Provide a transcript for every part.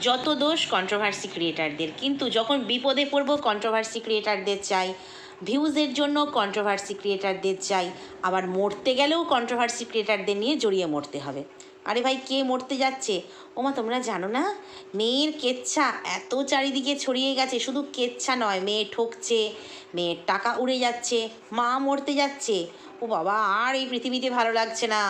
যত দোষ কন্ট্রোভার্সি ক্রিয়েটারদের কিন্তু যখন বিপদে পড়ব কন্ট্রোভার্সি ক্রিয়েটারদের চাই ভিউজের জন্য কন্ট্রোভার্সি ক্রিয়েটারদের চাই, আবার মরতে গেলেও কন্ট্রোভার্সি ক্রিয়েটারদের নিয়ে জড়িয়ে মরতে হবে। আরে ভাই, কে মরতে যাচ্ছে? ওমা, তোমরা জানো না? মেয়ের কেচ্ছা এত চারিদিকে ছড়িয়ে গেছে, শুধু কেচ্ছা নয়, মেয়ে ঠকছে, মেয়ের টাকা উড়ে যাচ্ছে, মা মরতে যাচ্ছে। ও বাবা, আর এই পৃথিবীতে ভালো লাগছে না।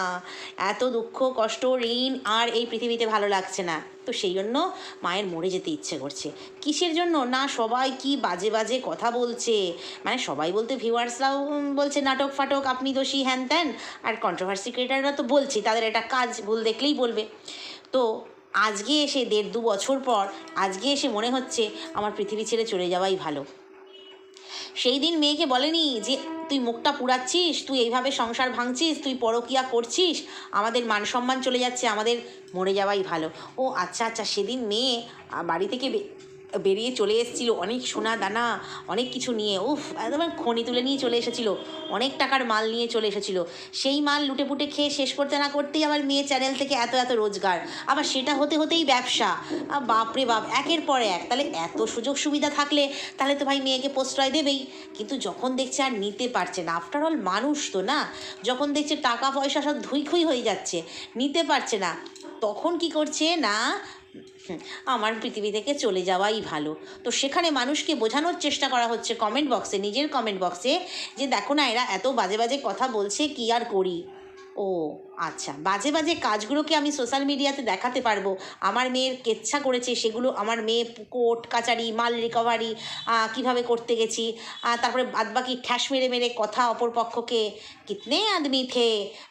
এত দুঃখ, কষ্ট, ঋণ, আর এই পৃথিবীতে ভালো লাগছে না। তো সেই জন্য মায়ের মরে যেতে ইচ্ছে করছে। কিসের জন্য? না, সবাই কি বাজে বাজে কথা বলছে? মানে সবাই বলতে ভিউয়ার্সরাও বলছে, নাটক ফাটক, আপনি দোষী, হ্যান ত্যান। আর কন্ট্রোভার্সি ক্রিয়েটাররা তো বলছি, তাদের এটা কাজ ভুল দেখলেই বলবে। তো আজকে এসে দেড় দু বছর পর, আজকে এসে মনে হচ্ছে আমার পৃথিবী ছেড়ে চলে যাওয়াই ভালো। সেই দিন মেয়েকে বলেনি যে, তুই মুখটা পুড়াচ্ছিস, তুই এইভাবে সংসার ভাঙছিস, তুই পরকিয়া করছিস, আমাদের মান সম্মান চলে যাচ্ছে, আমাদের মরে যাওয়াই ভালো। ও আচ্ছা আচ্ছা সেদিন মেয়ে বাড়ি থেকে বেরিয়ে চলে এসেছিল অনেক সোনা দানা, অনেক কিছু নিয়ে। উফ, একদম খনি তুলে নিয়ে চলে এসেছিল। অনেক টাকার মাল নিয়ে চলে এসেছিল। সেই মাল লুটে পুটে খেয়ে শেষ করতে না করতেই আবার মেয়ে চ্যানেল থেকে এত এত রোজগার। আবার সেটা হতে হতেই ব্যবসা। বাপরে বাপ, একের পরে এক। তাহলে এত সুযোগ সুবিধা থাকলে তাহলে তো ভাই মেয়েকে প্রশ্রয় দেবেই। কিন্তু যখন দেখছে আর নিতে পারছে না আফটার অল মানুষ তো না? যখন দেখছে টাকা পয়সা সব ধুইখুই হয়ে যাচ্ছে, নিতে পারছে না। তখন কি করছে না আমার পৃথিবী থেকে চলে যাওয়াই ভালো। তো সেখানে মানুষকে বোঝানোর চেষ্টা করা হচ্ছে কমেন্ট বক্সে নিজের কমেন্ট বক্সে যে দেখো না এরা এত বাজে বাজে কথা বলছে, কি আর করি? ও আচ্ছা। বাজে বাজে কাজগুলোকে আমি সোশ্যাল মিডিয়াতে দেখাতে পারব। আমার মেয়ের কেচ্ছা করেছে, সেগুলো আমার মেয়ে কোর্ট, কাচারি, মাল রিকভারি কীভাবে করতে গেছি তারপরে বাদবাকি ঠ্যাস মেরে মেরে কথা অপর পক্ষকে, কিতনে আদমি থে?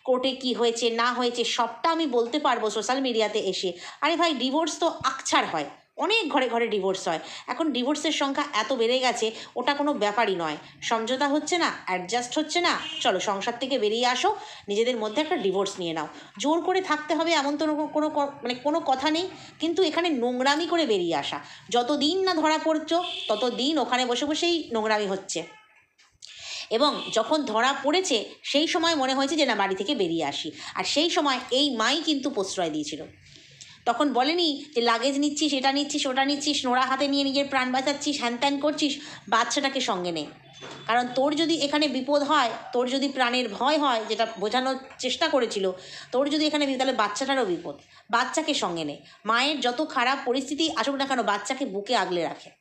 কোর্টে কি হয়েছে, না হয়েছে, সবটা আমি বলতে পারব সোশ্যাল মিডিয়াতে এসে। আরে ভাই ডিভোর্স তো আকছার হয়। অনেক ঘরে ঘরে ডিভোর্স হয়। এখন ডিভোর্সের সংখ্যা এত বেড়ে গেছে, ওটা কোনো ব্যাপারই নয়। সমঝোতা হচ্ছে না অ্যাডজাস্ট হচ্ছে না। চলো সংসার থেকে বেরিয়ে আসো, নিজেদের মধ্যে একটা ডিভোর্স নিয়ে নাও। জোর করে থাকতে হবে এমন তো কোনো- মানে কোনো কথা নেই, কিন্তু এখানে নোংরামি করে বেরিয়ে আসা। যতদিন না ধরা পড়ছো, ততদিন ওখানে বসে বসেই নোংরামি হচ্ছে। এবং যখন ধরা পড়েছে, সেই সময় মনে হয়েছে যে, না, বাড়ি থেকে বেরিয়ে আসি। আর সেই সময় এই মাই কিন্তু প্রশ্রয় দিয়েছিল। তখন বলেনি যে লাগেজ নিচ্ছিস, এটা নিচ্ছিস, ওটা নিচ্ছিস নোড়া হাতে নিয়ে নিজের প্রাণ বাঁচাচ্ছিস, হ্যান করছিস, বাচ্চাটাকে সঙ্গে নে। কারণ তোর যদি এখানে বিপদ হয়, তোর যদি প্রাণের ভয় হয়, যেটা বোঝানোর চেষ্টা করেছিল, তোর যদি এখানে তাহলে বাচ্চাটারও বিপদ। বাচ্চাকে সঙ্গে নে। মায়ের যত খারাপ পরিস্থিতি আসুক না কেন, বাচ্চাকে বুকে আগলে রাখে।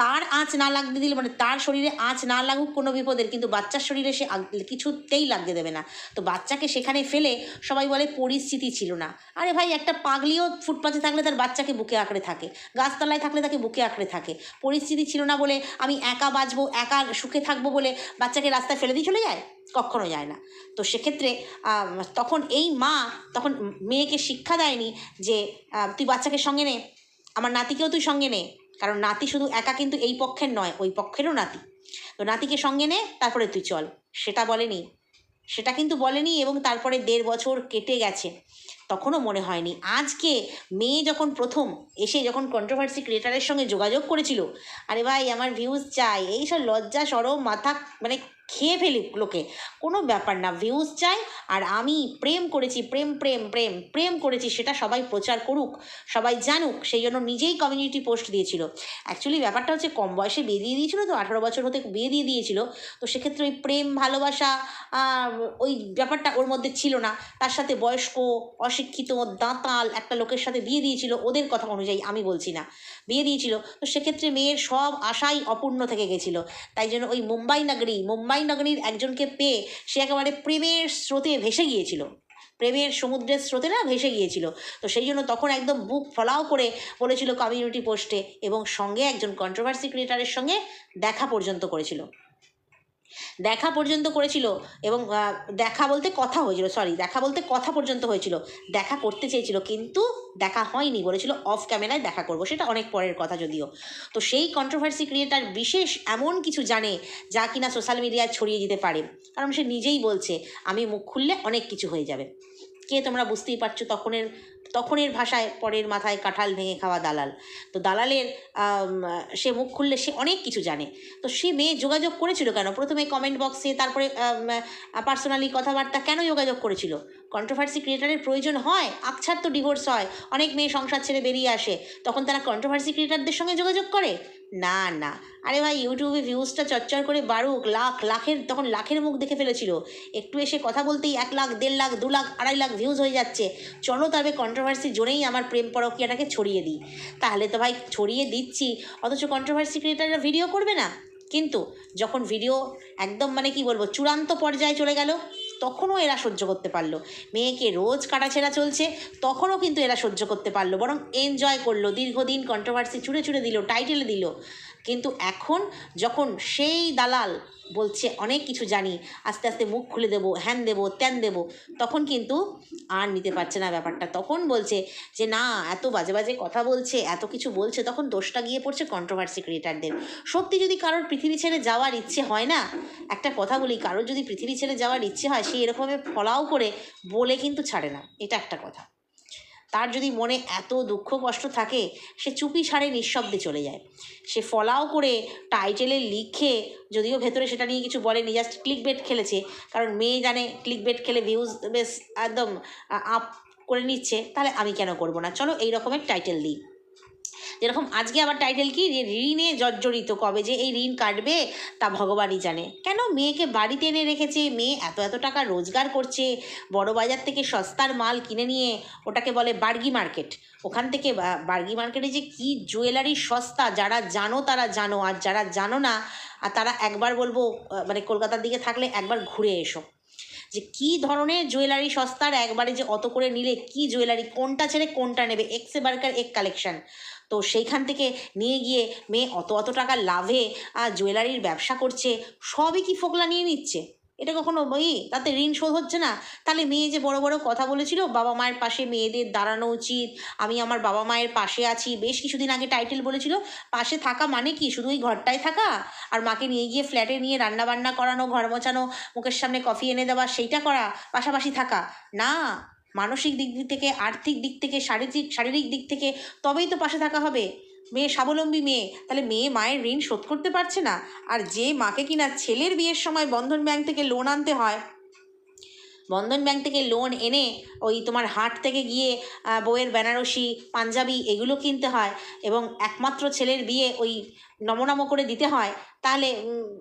তার আঁচ না লাগতে দিলে মানে তার শরীরে আঁচ না লাগুক কোনো বিপদের, কিন্তু বাচ্চার শরীরে সে কিছুতেই লাগতে দেবে না। তো বাচ্চাকে সেখানে ফেলে সবাই বলে পরিস্থিতি ছিল না। আরে ভাই, একটা পাগলিও ফুটপাথে থাকলে তার বাচ্চাকে বুকে আঁকড়ে থাকে, গাছতলায় থাকলে তাকে বুকে আঁকড়ে থাকে। পরিস্থিতি ছিল না বলে আমি একা বাঁচবো, একা সুখে থাকব বলে বাচ্চাকে রাস্তায় ফেলে দিয়ে চলে যায়? কখনো যায় না। তো সেক্ষেত্রে তখন এই মা তখন মেয়েকে শিক্ষা দেয়নি যে তুই বাচ্চাকে সঙ্গে নে, আমার নাতিকেও তুই সঙ্গে নে। কারণ নাতি শুধু একা কিন্তু এই পক্ষের নয়, ওই পক্ষেরও নাতি। তো নাতিকে সঙ্গে নে, তারপরে তুই চল। সেটা বলেনি। সেটা কিন্তু বলেনি এবং তারপরে দেড় বছর কেটে গেছে। তখনও মনে হয়নি। আজকে মেয়ে যখন প্রথম এসে যখন কন্ট্রোভার্সি ক্রিয়েটারের সঙ্গে যোগাযোগ করেছিল, আরে ভাই, আমার ভিউজ চাই, এইসব লজ্জা, সরম, মাথা মানে খেয়ে ফেলি লোকে। কোনো ব্যাপার না ভিউজ চাই, আর আমি প্রেম করেছি, প্রেম প্রেম প্রেম প্রেম করেছি, সেটা সবাই প্রচার করুক, সবাই জানুক, সেই জন্য নিজেই কমিউনিটি পোস্ট দিয়েছিল। অ্যাকচুয়ালি ব্যাপারটা হচ্ছে কম বয়সে বিয়ে দিয়ে দিয়েছিল তো, আঠারো বছর হতে বিয়ে দিয়ে দিয়েছিল, তো সেক্ষেত্রে ওই প্রেম, ভালোবাসা ওই ব্যাপারটা ওর মধ্যে ছিল না। তার সাথে বয়স্ক, অশিক্ষিত, দাঁতাল একটা লোকের সাথে বিয়ে দিয়েছিল, ওদের কথা অনুযায়ী আমি বলছি না, বিয়ে দিয়েছিল। তো সেক্ষেত্রে মেয়ের সব আশাই অপূর্ণ থেকে গেছিল। তাই জন্য ওই মুম্বাই নগরী, মুম্বাই নগরীর একজনকে পেয়ে সে একেবারে প্রেমের স্রোতে ভেসে গিয়েছিল। প্রেমের সমুদ্রের স্রোতে না ভেসে গিয়েছিল। তো সেই জন্য তখন একদম বুক ফলাও করে বলেছিল কমিউনিটি পোস্টে এবং সঙ্গে একজন কন্ট্রোভার্সি ক্রিয়েটারের সঙ্গে দেখা পর্যন্ত করেছিল। দেখা পর্যন্ত করেছিল এবং দেখা বলতে কথা হয়েছিল সরি দেখা বলতে কথা পর্যন্ত হয়েছিল, দেখা করতে চেয়েছিল, কিন্তু দেখা হয়নি বলেছিল অফ ক্যামেরায় দেখা করব, সেটা অনেক পরের কথা যদিও। তো সেই কন্ট্রোভার্সি ক্রিয়েটার বিশেষ এমন কিছু জানে যা কিনা সোশ্যাল মিডিয়ায় ছড়িয়ে দিতে পারে। কারণ সে নিজেই বলছে, আমি মুখ খুললে অনেক কিছু হয়ে যাবে। কে তোমরা বুঝতেই পারছ তখনের তখনের ভাষায় পরের মাথায় কাঁঠাল ভেঙে খাওয়া দালাল। তো দালালের সে মুখ খুললে সে অনেক কিছু জানে। তো সে মেয়ে যোগাযোগ করেছিল কেন? প্রথমে কমেন্ট বক্সে তারপরে পার্সোনালি কথাবার্তা কেন যোগাযোগ করেছিল? কন্ট্রোভার্সি ক্রিয়েটারের প্রয়োজন হয় আকছার তো ডিভোর্স হয়, অনেক মেয়ে সংসার ছেড়ে বেরিয়ে আসে, তখন তারা কন্ট্রোভার্সি ক্রিয়েটারদের সঙ্গে যোগাযোগ করে? না না। আরে ভাই ইউটিউবে ভিউজটা চচ্চর করে বাড়ুক লাখ, লাখের, তখন লাখের মুখ দেখে ফেলেছিল। একটু এসে কথা বলতেই এক লাখ, দেড় লাখ, দু লাখ, আড়াই লাখ ভিউজ হয়ে যাচ্ছে। চলো তবে কন্ট্রোভার্সি জোরেই আমার প্রেম পরকিয়াটাকে ছড়িয়ে দিই। তাহলে তো ভাই, ছড়িয়ে দিচ্ছি। অথচ কন্ট্রোভার্সি ক্রিয়েটাররা ভিডিও করবে না? কিন্তু যখন ভিডিও একদম মানে কি বলব, চূড়ান্ত পর্যায়ে চলে গেল তখনও এরা সহ্য করতে পারল। মেয়েকে রোজ কাটাছেড়া চলছে, তখনও কিন্তু এরা সহ্য করতে পারল, বরং এনজয় করল, দীর্ঘদিন কন্ট্রোভার্সি ছুঁড়ে ছুঁড়ে দিল টাইটেলে দিল। কিন্তু এখন যখন সেই দালাল বলছে, অনেক কিছু জানি, আস্তে আস্তে মুখ খুলে দেবো, হ্যান দেবো, ত্যান দেবো, তখন কিন্তু আর নিতে পারছে না ব্যাপারটা। তখন বলছে যে, না, এত বাজে বাজে কথা বলছে, এত কিছু বলছে, তখন দোষটা গিয়ে পড়ছে কন্ট্রোভার্সি ক্রিয়েটারদের সত্যি যদি কারোর পৃথিবী ছেড়ে যাওয়ার ইচ্ছে হয় না, একটা কথা বলি, কারোর যদি পৃথিবী ছেড়ে যাওয়ার ইচ্ছে হয়, সে এরকমভাবে ফলাও করে বলে কিন্তু ছাড়ে না। এটা একটা কথা। তার যদি মনে এত দুঃখ কষ্ট থাকে, সে চুপি সারে নিঃশব্দে চলে যায়। সে ফলাও করে টাইটেলে লিখে যদিও ভেতরে সেটা নিয়ে কিছু বলেনি জাস্ট ক্লিক বেট খেলেছে। কারণ মেয়ে জানে ক্লিক বেট খেলে ভিউজ বেশ একদম আপ করে নিচ্ছে। তাহলে আমি কেন করব না? চলো এই রকমের টাইটেল দিই। যেরকম আজকে আবার টাইটেল কি? ঋণে জর্জরিত। কবে যে এই ঋণ কাটবে, তা ভগবানই জানে। কেন? মেয়েকে বাড়িতে এনে রেখেছে। মেয়ে এত এত টাকা রোজগার করছে। বড় বাজার থেকে সস্তার মাল কিনে নিয়ে ওটাকে বলে বার্গি মার্কেট। ওখান থেকে বার্গি মার্কেটে যে কি জুয়েলারি সস্তা। যারা জানো তারা জানো। আর যারা জানো না, আর তারা একবার বলব মানে কলকাতার দিকে থাকলে একবার ঘুরে এসো। যে কি ধরনের জুয়েলারি সস্তার একবারে যে অত করে নিলে কি জুয়েলারি কোনটা ছেড়ে কোনটা নেবে এক্সে বার্কার এক কালেকশন তো সেইখান থেকে নিয়ে গিয়ে মেয়ে অত অত টাকা লাভে আর জুয়েলারির ব্যবসা করছে, সবই কি ফোকলা নিয়ে নিচ্ছে? এটা কখনো ওই তাতে ঋণ শোধ হচ্ছে না। তাহলে মেয়ে যে বড় বড় কথা বলেছিল, বাবা মায়ের পাশে মেয়েদের দাঁড়ানো উচিত, আমি আমার বাবা মায়ের পাশে আছি, বেশ কিছুদিন আগে টাইটেল বলেছিল, পাশে থাকা মানে কি? শুধু ওই ঘরটায় থাকা? আর মাকে নিয়ে গিয়ে ফ্ল্যাটে নিয়ে রান্না বান্না করানো, ঘর মোছানো, মুখের সামনে কফি এনে দেওয়া, সেইটা করা, পাশাপাশি থাকা। না, মানসিক দিক থেকে, আর্থিক দিক থেকে, শারীরিক শারীরিক দিক থেকে তবেই তো পাশে থাকা হবে। মেয়ে স্বাবলম্বী মেয়ে, তাহলে মেয়ে মায়ের ঋণ শোধ করতে পারছে না? আর যে মাকে কিনা ছেলের বিয়ের সময় বন্ধন ব্যাংক থেকে লোন আনতে হয় বন্ধন ব্যাংক থেকে লোন এনে ওই তোমার হাট থেকে গিয়ে আহ, বউয়ের বেনারসি পাঞ্জাবি এগুলো কিনতে হয় এবং একমাত্র ছেলের বিয়ে ওই নমনম করে দিতে হয় তাহলে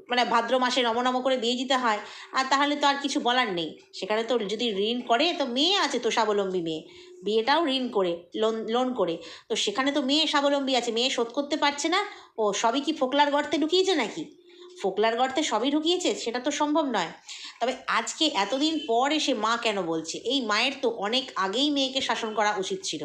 মানে ভাদ্র মাসে নমনম করে বিয়ে দিতে হয় আর তাহলে তো আর কিছু বলার নেই। সেখানে তো যদি ঋণ করে তো মেয়ে আছে তো স্বাবলম্বী মেয়ে। বিয়েটাও ঋণ করে লোন লোন করে। তো সেখানে তো মেয়ে স্বাবলম্বী আছে মেয়ে শোধ করতে পারছে না ও সবই কি ফোকলার গর্তে ঢুকিয়েছে নাকি? ফোকলার গর্তে সবই ঢুকিয়েছে? সেটা তো সম্ভব নয়। তবে আজকে এতদিন পর এসে মা কেন বলছে? এই মায়ের তো অনেক আগেই মেয়েকে শাসন করা উচিত ছিল।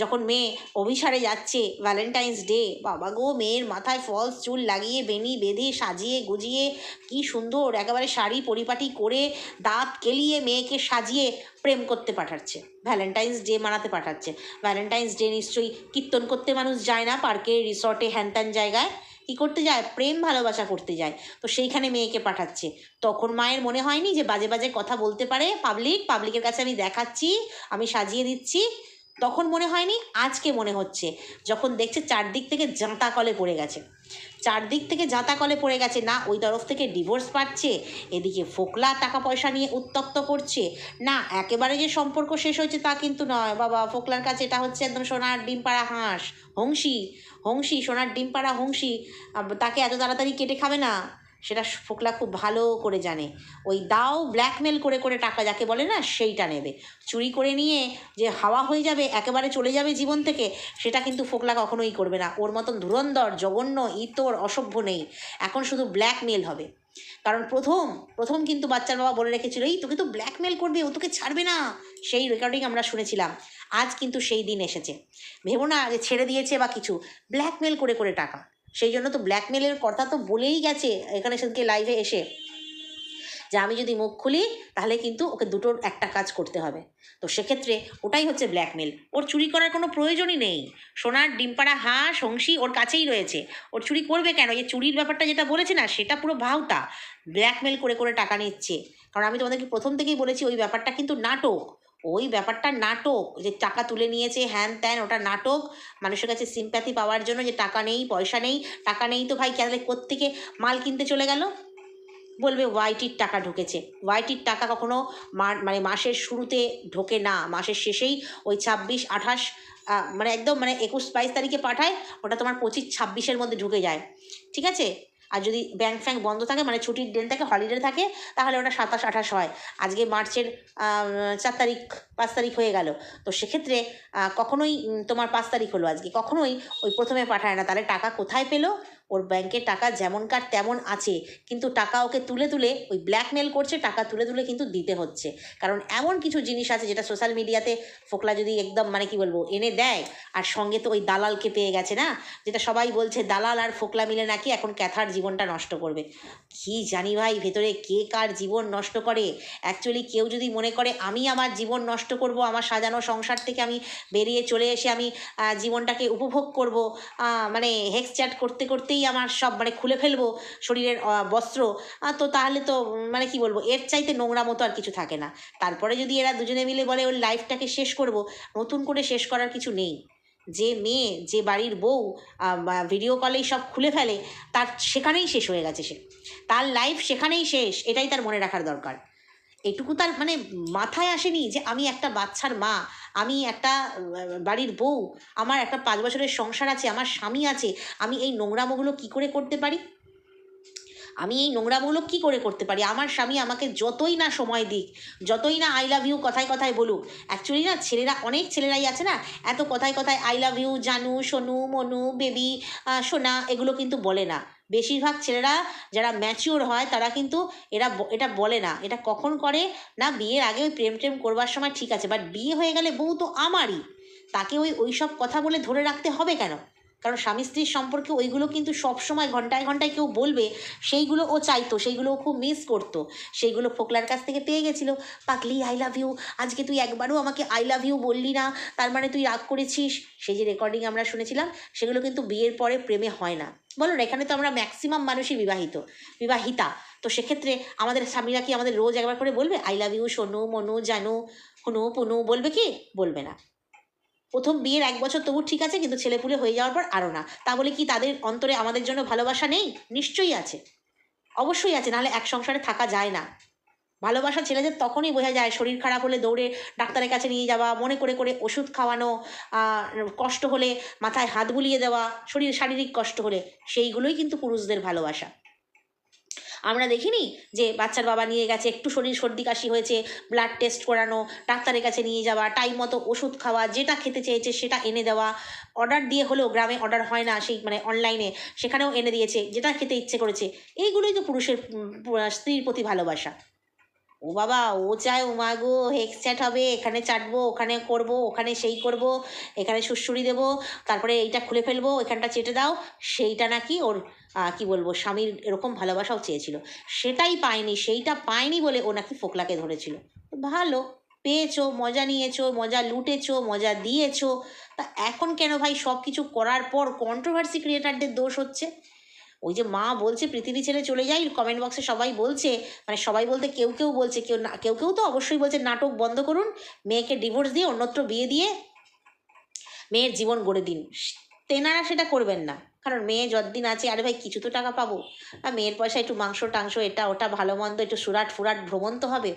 যখন মেয়ে অভিসারে যাচ্ছে ভ্যালেন্টাইন্স ডে বাবা গো, মেয়ের মাথায় ফলস চুল লাগিয়ে বেনি বেঁধে সাজিয়ে গুজিয়ে কি সুন্দর একেবারে শাড়ি পরিপাটি করে দাঁত কেলিয়ে মেয়েকে সাজিয়ে প্রেম করতে পাঠাচ্ছে। ভ্যালেন্টাইন্স ডে মানাতে পাঠাচ্ছে। ভ্যালেন্টাইন্স ডে নিশ্চয়ই কীর্তন করতে মানুষ যায় না পার্কে রিসর্টে হ্যানত্যান জায়গায়। কী করতে যায়? প্রেম ভালোবাসা করতে যায়। তো সেইখানে মেয়েকে পাঠাচ্ছে। তখন মায়ের মনে হয়নি যে বাজে বাজে কথা বলতে পারে পাবলিক পাবলিকের কাছে আমি দেখাচ্ছি, আমি সাজিয়ে দিচ্ছি। তখন মনে হয়নি, আজকে মনে হচ্ছে, যখন দেখছে চারদিক থেকে জাঁতা কলে পড়ে গেছে। চারদিক থেকে জাতাকলে পড়ে গেছে। না, ওই তরফ থেকে ডিভোর্স পাচ্ছে, এদিকে ফোকলা টাকা পয়সা নিয়ে উত্তক্ত করছে। না, একেবারে যে সম্পর্ক শেষ হয়েছে তা কিন্তু নয়। বাবা, ফোকলার কাছে এটা হচ্ছে একদম সোনার ডিম পাড়া হাঁস। হংসি হংসি, সোনার ডিম পাড়া হংসি তাকে এত তাড়াতাড়ি কেটে খাবে না। সেটা ফোকলা খুব ভালো করে জানে। ওই দাও ব্ল্যাকমেল করে করে টাকা যাকে বলে না, সেইটা নেবে। চুরি করে নিয়ে যে হাওয়া হয়ে যাবে, একেবারে চলে যাবে জীবন থেকে, সেটা কিন্তু ফোকলা কখনোই করবে না। ওর মতন ধুরন্ধর, জঘন্য, ইতর, অসভ্য নেই। এখন শুধু ব্ল্যাকমেল হবে। কারণ প্রথম প্রথম কিন্তু বাচ্চার বাবা বলে রেখেছিল, এই, তোকে তো ব্ল্যাকমেল করবে, ও তোকে ছাড়বে না। সেই রেকর্ডিং আমরা শুনেছিলাম। আজ কিন্তু সেই দিন এসেছে। ভেবো না যে ছেড়ে দিয়েছে বা কিছু। ব্ল্যাকমেল করে করে টাকা। সেই জন্য তো ব্ল্যাকমেলের কথা তো বলেই গেছে এখানে সেদিকে লাইভে এসে। যে আমি যদি মুখ খুলি, তাহলে কিন্তু ওকে দুটোর একটা কাজ করতে হবে। তো সেক্ষেত্রে ওটাই হচ্ছে ব্ল্যাকমেল ওর চুরি করার কোনো প্রয়োজনই নেই। সোনার ডিমপাড়া হাঁস হংসী ওর কাছেই রয়েছে। ওর চুরি করবে কেন? এই চুরির ব্যাপারটা যেটা বলেছে না, সেটা পুরো ভাওতা। ব্ল্যাকমেল করে করে টাকা নিচ্ছে। কারণ আমি তোমাদেরকে প্রথম থেকেই বলেছি, ওই ব্যাপারটা কিন্তু নাটক। ওই ব্যাপারটা নাটক, যে টাকা তুলে নিয়েছে হ্যান ত্যান, ওটা নাটক। মানুষের কাছে সিম্প্যাথি পাওয়ার জন্য যে টাকা নেই, পয়সা নেই, টাকা নেই তো ভাই তাহলে কোত্থেকে মাল কিনতে চলে গেল? বলবে, ওয়াইটির টাকা ঢুকেছে। ওয়াইটির টাকা কখনো মানে মাসের শুরুতে ঢোকে না। মাসের শেষেই ওই ছাব্বিশ, আঠাশ মানে একদম মানে একুশ, বাইশ তারিখে পাঠায়, ওটা তোমার পঁচিশ, ছাব্বিশের মধ্যে ঢুকে যায়। ঠিক আছে? আর যদি ব্যাংক ফ্যাঙ্ক বন্ধ থাকে মানে ছুটির দিন থাকে হলিডে থাকে, তাহলে ওটা সাতাশ আঠাশ হয়। আজকে মার্চের চার তারিখ, পাঁচ তারিখ হয়ে গেল। তো সেক্ষেত্রে কখনোই তোমার পাঁচ তারিখ হলো আজকে। কখনোই ওই প্রথমে পাঠায় না। তাহলে টাকা কোথায় পেল? ওর ব্যাংকের টাকা যেমনকার তেমন আছে, কিন্তু টাকা ওকে তুলে তুলে ওই ব্ল্যাকমেল করছে, টাকা তুলে তুলে কিন্তু দিতে হচ্ছে। কারণ এমন কিছু জিনিস আছে যেটা সোশ্যাল মিডিয়াতে ফোকলা যদি একদম মানে কি বলব, এনে দেয়, আর সঙ্গে তো ওই দালালকে পেয়ে গেছে না? যেটা সবাই বলছে, দালাল আর ফোকলা মিলে নাকি এখন ক্যাথার জীবনটা নষ্ট করবে? কি জানি ভাই, ভেতরে কে কার জীবন নষ্ট করে? অ্যাকচুয়ালি কেউ যদি মনে করে, আমি আমার জীবন নষ্ট করব, আমার সাজানো সংসার থেকে আমি বেরিয়ে চলে এসে আমি জীবনটাকে উপভোগ করব মানে হেক্স চ্যাট করতে করতেই আমার সব মানে খুলে ফেলব শরীরের বস্ত্র। তো তাহলে তো মানে কি বলব, এর চাইতে নোংরা মতো আর কিছু থাকে না। তারপরে যদি এরা দুজনে মিলে বলে, ওর লাইফটাকে শেষ করব, নতুন করে শেষ করার কিছু নেই। যে মেয়ে, যে বাড়ির বউ ভিডিও কলেই সব খুলে ফেলে, তার সেখানেই শেষ হয়ে গেছে সে। তার লাইফ সেখানেই শেষ, এটাই তার মনে রাখার দরকার। এটুকু তার মানে মাথায় আসেনি যে আমি একটা বাচ্চার মা, আমি একটা বাড়ির বউ, আমার একটা পাঁচ বছরের সংসার আছে, আমার স্বামী আছে, আমি এই নোংরামোগুলো কি করে করতে পারি? আমি এই নোংরামূলক কী করে করতে পারি? আমার স্বামী আমাকে যতই না সময় দিক, যতই না আই লাভ ইউ কথায় কথায় বলুক অ্যাকচুয়ালি না ছেলেরা, অনেক ছেলেরাই আছে না, এত কথায় কথায় আই লাভ ইউ জানু, সোনু, মনু বেবি সোনা, এগুলো কিন্তু বলে না। বেশিরভাগ ছেলেরা যারা ম্যাচিওর হয়, তারা কিন্তু এরা এটা বলে না। এটা কখন করে? না, বিয়ের আগে ওই প্রেম টেম করবার সময় ঠিক আছে বাট বিয়ে হয়ে গেলে বউ তো আমারই। তাকে ওই ওই সব কথা বলে ধরে রাখতে হবে কেন? কারণ স্বামী স্ত্রীর সম্পর্কে ওইগুলো কিন্তু সব সময় ঘন্টায় ঘন্টায় কেউ বলবে, সেইগুলো ও চাইতো, সেইগুলো ও খুব মিস করতো। সেইগুলো ফোকলার কাছ থেকে পেয়ে গেছিল। পাকলি আই লাভ ইউ আজকে তুই একবারও আমাকে আই লাভ ইউ বললি না, তার মানে তুই রাগ করেছিস? সেই যে রেকর্ডিং আমরা শুনেছিলাম, সেগুলো কিন্তু বিয়ের পরে প্রেমে হয় না। বলো না এখানে তো আমরা ম্যাক্সিমাম মানুষই বিবাহিত, বিবাহিতা। তো সেক্ষেত্রে আমাদের স্বামীরা কি আমাদের রোজ একবার করে বলবে I love you Sonu, Manu, জানু হুনু পুনু, বলবে কি? বলবে না। প্রথম বিয়ের এক বছর তবু ঠিক আছে, কিন্তু ছেলেপুলে হয়ে যাওয়ার পর আরও না। তা বলে কি তাদের অন্তরে আমাদের জন্য ভালোবাসা নেই? নিশ্চয়ই আছে। অবশ্যই আছে, নাহলে এক সংসারে থাকা যায় না। ভালোবাসা ছেলেদের তখনই বোঝা যায়, শরীর খারাপ হলে দৌড়ে ডাক্তারের কাছে নিয়ে যাওয়া, মনে করে করে ওষুধ খাওয়ানো কষ্ট হলে মাথায় হাত বুলিয়ে দেওয়া, শরীর শারীরিক কষ্ট হলে সেইগুলোই কিন্তু পুরুষদের ভালোবাসা। আমরা দেখিনি যে বাচ্চার বাবা নিয়ে গেছে, একটু শরীর সর্দি কাশি হয়েছে ব্লাড টেস্ট করানো, ডাক্তারের কাছে নিয়ে যাওয়া টাইম মতো ওষুধ খাওয়া, যেটা খেতে চেয়েছে সেটা এনে দেওয়া অর্ডার দিয়ে হলেও গ্রামে অর্ডার হয় না সেই মানে অনলাইনে সেখানেও এনে দিয়েছে, যেটা খেতে ইচ্ছে করেছে, এইগুলোই তো পুরুষের স্ত্রীর প্রতি ভালোবাসা। ও বাবা, ও চায়, ও মা গো হেক্স চ্যাট হবে, এখানে চাটবো, ওখানে করব, ওখানে সেই করব, এখানে সুড়সুড়ি দেবো, তারপরে এইটা খুলে ফেলব, এখানটা চেটে দাও, সেইটা নাকি ওর কি বলব, স্বামীর এরকম ভালোবাসাও চেয়েছিল। সেটাই পায়নি, সেইটা পায়নি বলে ও নাকি ফোকলাকে ধরেছিল। ভালো, পেয়েছ, মজা নিয়েছো, মজা লুটেছো, মজা দিয়েছ। তা এখন কেন ভাই সব কিছু করার পর কন্ট্রোভার্সি ক্রিয়েটারদের দোষ হচ্ছে? ওই যে মা বলছে পৃথিবী ছেড়ে চলে যাই কমেন্ট বক্সে সবাই বলছে মানে সবাই বলতে কেউ কেউ বলছে, কেউ না, কেউ কেউ তো অবশ্যই বলছে, নাটক বন্ধ করুন, মেয়েকে ডিভোর্স দিয়ে অন্যত্র বিয়ে দিয়ে মেয়ের জীবন গড়ে দিন। তেনারা সেটা করবেন না। কারণ মেয়ে যতদিন আছে, আরে ভাই কিছু তো টাকা পাবো। আর মেয়ের পয়সা একটু মাংস, টাংস, এটা, ওটা, ভালো, মন্দ, একটু সুরাট, ফুরাট, ভ্রমণ তো হবে।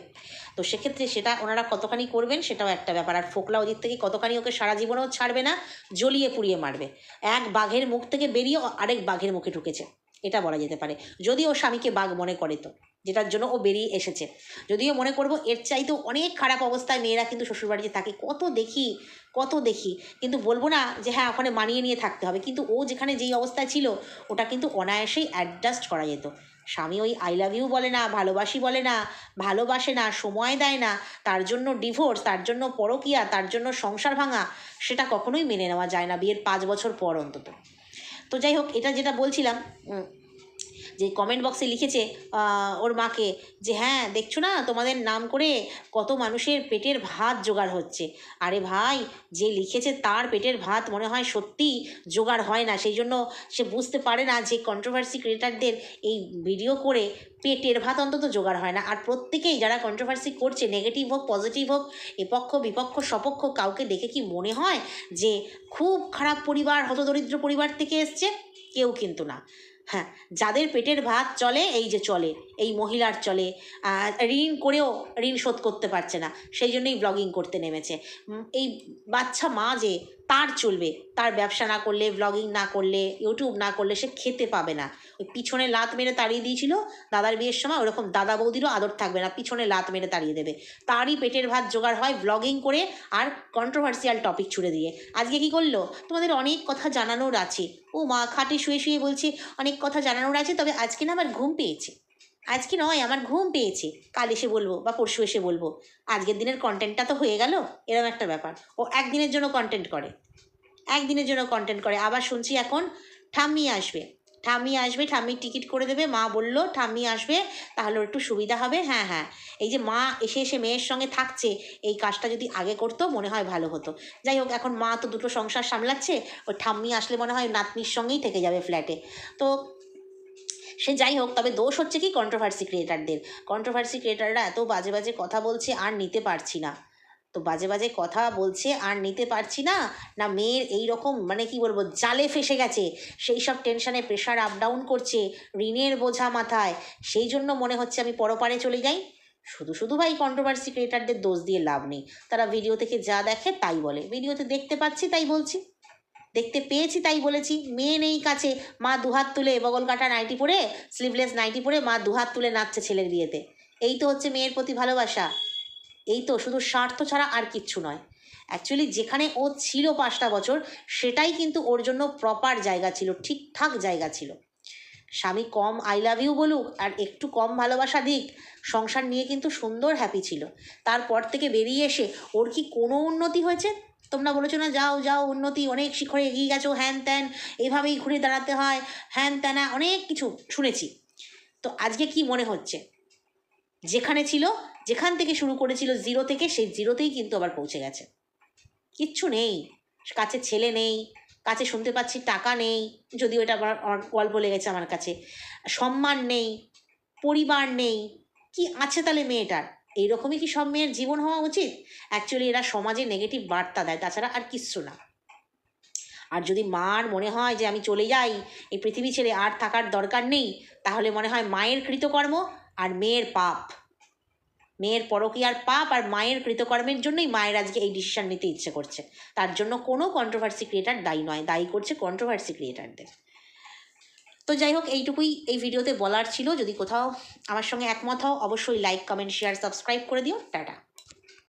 তো সেক্ষেত্রে সেটা ওনারা কতখানি করবেন সেটাও একটা ব্যাপার। আর ফোকলা ওদিক থেকে কতখানি ওকে সারা জীবনেও ছাড়বে না, জ্বলিয়ে পুড়িয়ে মারবে। এক বাঘের মুখ থেকে বেরিয়ে আরেক বাঘের মুখে ঢুকেছে। এটা বলা যেতে পারে। যদি ও স্বামীকে বাঘ মনে করে তো, যেটার জন্য ও বেরিয়ে এসেছে। যদিও মনে করব এর চাইতেও অনেক খারাপ অবস্থায় মেয়েরা কিন্তু শ্বশুরবাড়িতে থাকে। কত দেখি কত দেখি। কিন্তু বলব না যে হ্যাঁ ওখানে মানিয়ে নিয়ে থাকতে হবে। কিন্তু ও যেখানে যেই অবস্থায় ছিল, ওটা কিন্তু অনায়াসেই অ্যাডজাস্ট করা যেত। স্বামী ওই আই লাভ ইউ বলে না, ভালোবাসি বলে না, ভালোবাসে না, সময় দেয় না, তার জন্য ডিভোর্স তার জন্য পরকিয়া, তার জন্য সংসার ভাঙা, সেটা কখনোই মেনে নেওয়া যায় না বিয়ের পাঁচ বছর পর অন্তত। তো যাই হোক এটা যেটা বলছিলাম যে কমেন্ট বক্সে লিখেছে ওর মাকে যে হ্যাঁ দেখছ না, তোমাদের নাম করে কত মানুষের পেটের ভাত জোগাড় হচ্ছে। আরে ভাই, যে লিখেছে তার পেটের ভাত মনে হয় সত্যি জোগাড় হয় না। সেই জন্য সে বুঝতে পারে না যে কন্ট্রোভার্সি ক্রিয়েটারদের এই ভিডিও করে পেটের ভাত অন্তত জোগাড় হয় না। আর প্রত্যেকেই যারা কন্ট্রোভার্সি করছে নেগেটিভ হোক পজিটিভ হোক, এপক্ষ, বিপক্ষ, সপক্ষ, কাউকে দেখে কি মনে হয় যে, খুব খারাপ পরিবার, হতদরিদ্র পরিবার থেকে এসছে? কেউ কিন্তু না। হ্যাঁ যাদের পেটের ভাত চলে, এই যে চলে, এই মহিলার চলে ঋণ করেও ঋণ শোধ করতে পারছে না, সেই জন্যই ব্লগিং করতে নেমেছে। এই বাচ্চা মা যে, তার চলবে, তার ব্যবসা না করলে ব্লগিং না করলে ইউটিউব না করলে সে খেতে পাবে না। ওই পিছনে লাত মেরে তাড়িয়ে দিয়েছিল, দাদার বিয়ের সময় ওরকম দাদা বৌদিরও আদর থাকবে না, পিছনে লাত মেরে তাড়িয়ে দেবে। তারই পেটের ভাত জোগাড় হয় ব্লগিং করে আর কন্ট্রোভার্সিয়াল টপিক ছুড়ে দিয়ে। আজকে কি করল? তোমাদের অনেক কথা জানানোর আছে। ও মা, খাটে শুয়ে শুয়ে বলছি, অনেক কথা জানানোর আছে, তবে আজকে না আমার ঘুম পেয়েছে। আজকে নয়, আমার ঘুম পেয়েছে। কাল এসে বলব বা পরশু এসে বলব। আজকের দিনের কন্টেন্টটা তো হয়ে গেল এরকম একটা ব্যাপার। ও একদিনের জন্য কন্টেন্ট করে। একদিনের জন্য কন্টেন্ট করে। আবার শুনছি এখন, ঠাম্মি আসবে। ঠাম্মি আসবে, ঠাম্মির টিকিট করে দেবে। মা বলল, ঠাম্মি আসবে, তাহলে একটু সুবিধা হবে। হ্যাঁ হ্যাঁ। এই যে মা এসে এসে মেয়ের সঙ্গে থাকছে, এই কাজটা যদি আগে করতো, মনে হয় ভালো হতো। যাই হোক, এখন মা তো দুটো সংসার সামলাচ্ছে ওই ঠাম্মি আসলে মনে হয় নাতনির সঙ্গেই থেকে যাবে ফ্ল্যাটে তো সে যাই হোক, তবে দোষ হচ্ছে কি কন্ট্রোভার্সি ক্রিয়েটারদের কন্ট্রোভার্সি ক্রিয়েটাররা এত বাজে বাজে কথা বলছে, আর নিতে পারছি না। তো বাজে বাজে কথা বলছে, আর নিতে পারছি না। না, মেয়ের এই রকম মানে কি বলব, জালে ফেসে গেছে। সেই সব টেনশানে প্রেশার আপ ডাউন করছে ঋণের বোঝা মাথায়। সেই জন্য মনে হচ্ছে আমি পরপারে চলে যাই। শুধু শুধু ভাই কন্ট্রোভার্সি ক্রিয়েটারদের দোষ দিয়ে লাভ নেই। তারা ভিডিও থেকে যা দেখে তাই বলে। ভিডিওতে দেখতে পাচ্ছি, তাই বলছি। দেখতে পেয়েছি, তাই বলেছি। মেয়ে নেই কাছে। মা দুহাত তুলে বগল কাটা নাইটি পরে স্লিভলেস নাইটি পরে মা দুহাত তুলে নাচছে ছেলের বিয়েতে। এই তো হচ্ছে মেয়ের প্রতি ভালোবাসা। এই তো শুধু স্বার্থ ছাড়া আর কিচ্ছু নয়। অ্যাকচুয়ালি যেখানে ও ছিল পাঁচটা বছর, সেটাই কিন্তু ওর জন্য প্রপার জায়গা ছিল, ঠিকঠাক জায়গা ছিল। স্বামী কম আই লাভ ইউ বলুক, আর একটু কম ভালোবাসা দিক, সংসার নিয়ে কিন্তু সুন্দর হ্যাপি ছিল। তারপর থেকে বেরিয়ে এসে ওর কি কোনো উন্নতি হয়েছে? তোমরা বলেছ না, যাও যাও, উন্নতি, অনেক শিখরে এগিয়ে গেছো, হ্যান ত্যান, এভাবেই ঘুরে দাঁড়াতে হয়, হ্যান ত্যানা, অনেক কিছু শুনেছি। তো আজকে কি মনে হচ্ছে? যেখানে ছিল যেখান থেকে শুরু করেছিল জিরো থেকে, সেই জিরোতেই কিন্তু আবার পৌঁছে গেছে। কিচ্ছু নেই। কাছে ছেলে নেই, কাছে শুনতে পাচ্ছি টাকা নেই, যদিও এটা আমার আমার গল্প লেগেছে আমার কাছে। সম্মান নেই, পরিবার নেই, কি আছে তাহলে মেয়েটার? এইরকমই কি সব মেয়ের জীবন হওয়া উচিত? অ্যাকচুয়ালি এরা সমাজে নেগেটিভ বার্তা দেয়, তাছাড়া আর কিচ্ছু না। আর যদি মার মনে হয় যে আমি চলে যাই, এই পৃথিবী ছেড়ে আর থাকার দরকার নেই, তাহলে মনে হয় মায়ের কৃতকর্ম আর মেয়ের পাপ। মেয়ের পরকীয়ার পাপ আর মায়ের কৃতকর্মের জন্যই মায়ের আজকে এই ডিসিশন নিতে ইচ্ছে করছে। তার জন্য কোনো কন্ট্রোভার্সি ক্রিয়েটার দায়ী নয়, দায়ী করছে কন্ট্রোভার্সি ক্রিয়েটারদের তো যাই হোক, এইটুকুই এই ভিডিওতে বলার ছিল। যদি কোথাও আমার সঙ্গে একমত হও, অবশ্যই লাইক কমেন্ট শেয়ার সাবস্ক্রাইব করে দিও। টাটা।